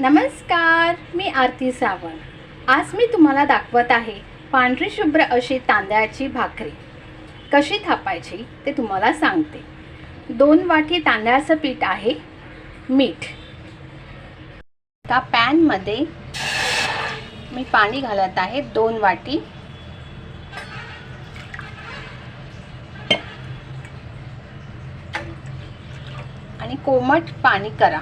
नमस्कार मी आरती सावंत. आज मी तुम्हाला दाखवत आहे पांढरी शुभ्र अशी तांदळाची भाकरी. कशी थापायची ते तुम्हाला सांगते. दोन वाटी तांदळाचं पीठ आहे मीठ. एका पॅनमध्ये मी पाणी घालत आहे दोन वाटी. आणि कोमट पाणी करा.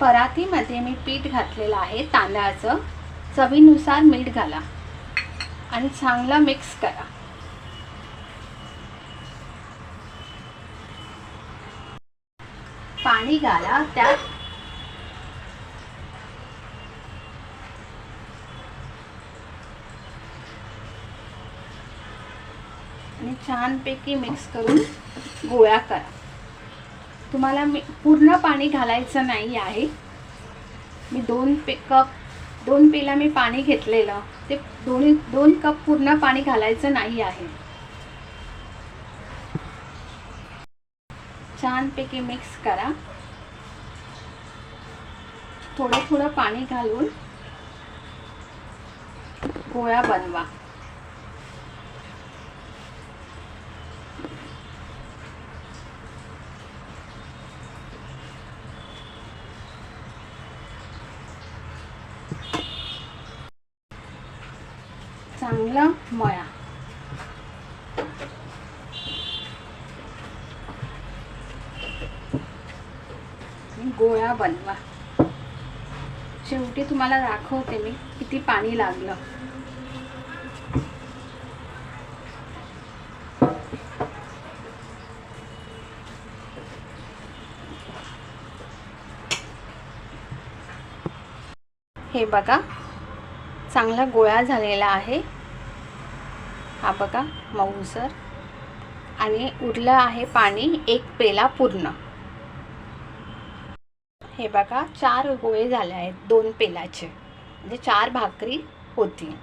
परातीमध्ये मी पीठ घातलेलं आहे तांदळाचं. चवीनुसार मीठ घाला आणि चांगलं मिक्स करा. पाणी घाला त्यात आणि छानपैकी मिक्स करून गोळा करा. तुम्हाला मी पूर्ण पाणी घालायचं नाही आहे. मी दोन पे कप दोन पेला मी पाणी घेतलेलं. ते दोन्ही दोन कप पूर्ण पाणी घालायचं नाही आहे. छानपैकी मिक्स करा. थोडं थोडं पाणी घालून गोळा बनवा. चांगलं मळा. गोळ्या गोळा बनवा. शेवटी तुम्हाला दाखवते मी किती पाणी लागलं. हे बघा चांगला गोळा झालेला आहे. हा बघा मऊसर आणि उरलं आहे पाणी एक पेला पूर्ण. हे बघा चार गोळे झाले आहेत दोन पेलाचे. म्हणजे चार भाकरी होती.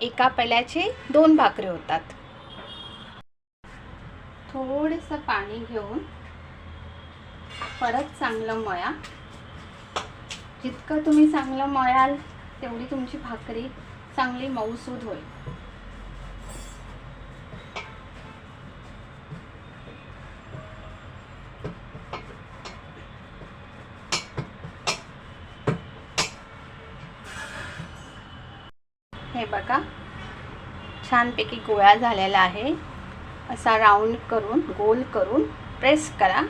एका पेल्याचे दोन भाकरी होतात. थोडंसं पाणी घेऊन परत चांगलं मळा. जितकं तुम्ही चांगलं मळाल तेवढी तुमची भाकरी चांगली मऊसूद होईल. हे बघा. छानपैकी गोळा झालेला आहे. असा राऊंड करून गोल करून प्रेस करा.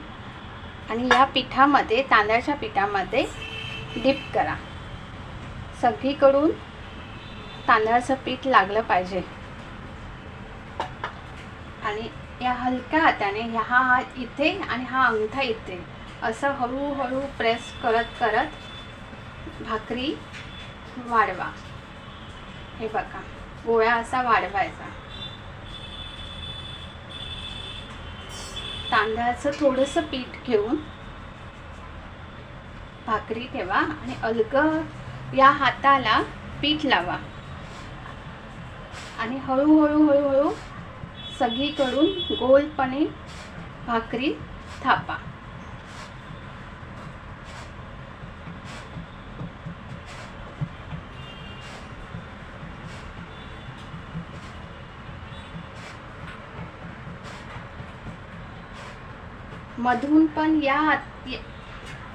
आणि या पिठामध्ये तांदळाच्या पिठामध्ये डिप करा. सगळीकडून तांदळाचं पीठ लागलं पाहिजे. आणि या हलक्या हाताने ह्या हा हात इथे आणि हा अंगठा इथे असं हळूहळू प्रेस करत करत भाकरी वाढवा. हे बघा गोळा असा वाढवायचा. तांदळाचं थोडंसं पीठ घेऊन भाकरी ठेवा आणि अलग या हाताला पीठ लावा. आणि हळूहळू हळूहळू सगळीकडून गोलपणे भाकरी थापा. मधून पण या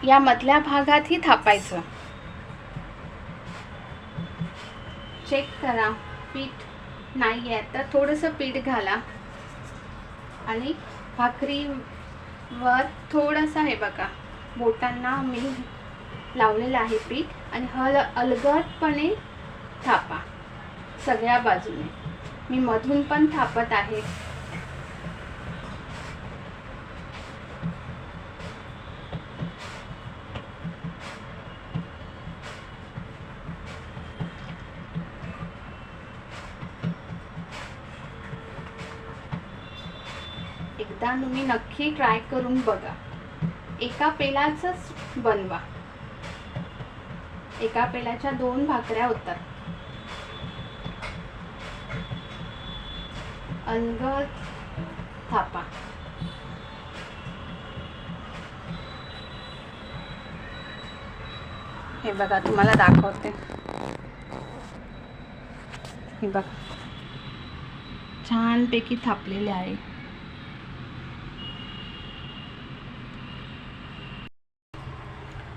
या मधल्या भागातही थापायचं. चेक करा. पीठ नाही आहे तर थोडंसं पीठ घाला. आणि भाकरीवर थोडंसं हे बघा. बोटांना मी लावलेलं आहे पीठ आणि हल अलगटपणे थापा. सगळ्या बाजूने. मी मधून पण थापत आहे. एकदा तुम्ही नक्की ट्राय करून बघा. एका पेलाचंच बनवा. एका पेलाच्या दोन भाकऱ्या होतात. अलगद थापा. हे बघा तुम्हाला दाखवते. हे बघा. छानपैकी थापलेले आहे.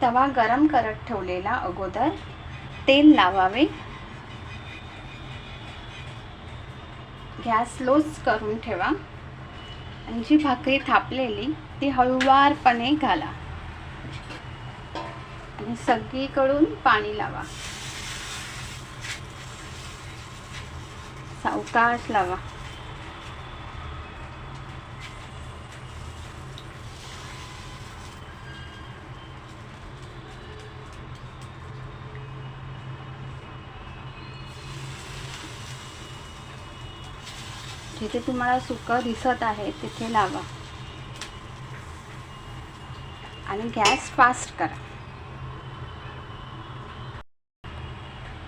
तवा गरम करत ठेवलेला अगोदर तेल लावावे. गॅस स्लोच करून ठेवा. आणि जी भाकरी थापलेली ती हळुवारपणे घाला. आणि सगळीकडून पाणी लावा. सावकाश लावा. जिथे तुम्हाला सुकं दिसत आहे तिथे लावा. आणि गॅस फास्ट करा.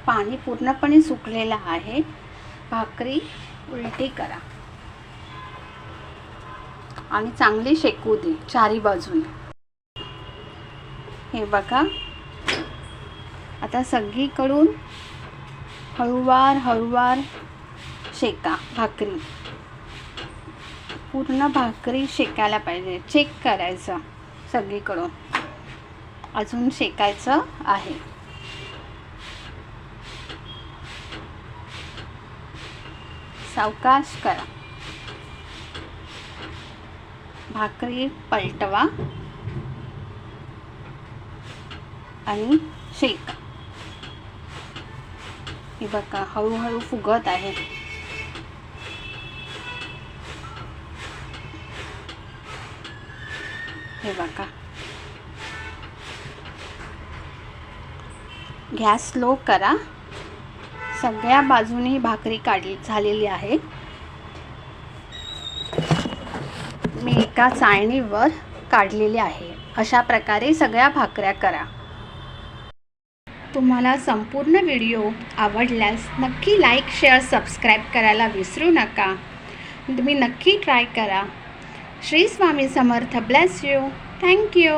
पाणी पूर्णपणे सुकलेलं आहे. भाकरी उलटी करा. आणि चांगली शेकू दे चारी बाजूने. हे बघा. आता सगळीकडून हळुवार हळुवार शेका भाकरी. पूर्ण भाकरी शेकायला पाहिजे. चेक करायचं सगळीकडून. अजून शेकायचं आहे. सावकाश करा. भाकरी पलटवा आणि शेका. हे बघा हळूहळू फुगत आहे. हे बघा. गॅस स्लो करा. सगळ्या बाजूने भाकरी काढली झालेली आहे. मी एका चाळणीवर काढलेली आहे. अशा प्रकारे सगळ्या भाकऱ्या करा. तुम्हाला संपूर्ण व्हिडिओ आवडल्यास नक्की लाईक शेअर सबस्क्राईब करायला विसरू नका. तुम्ही नक्की ट्राय करा. Shri Swami Samarth bless you thank you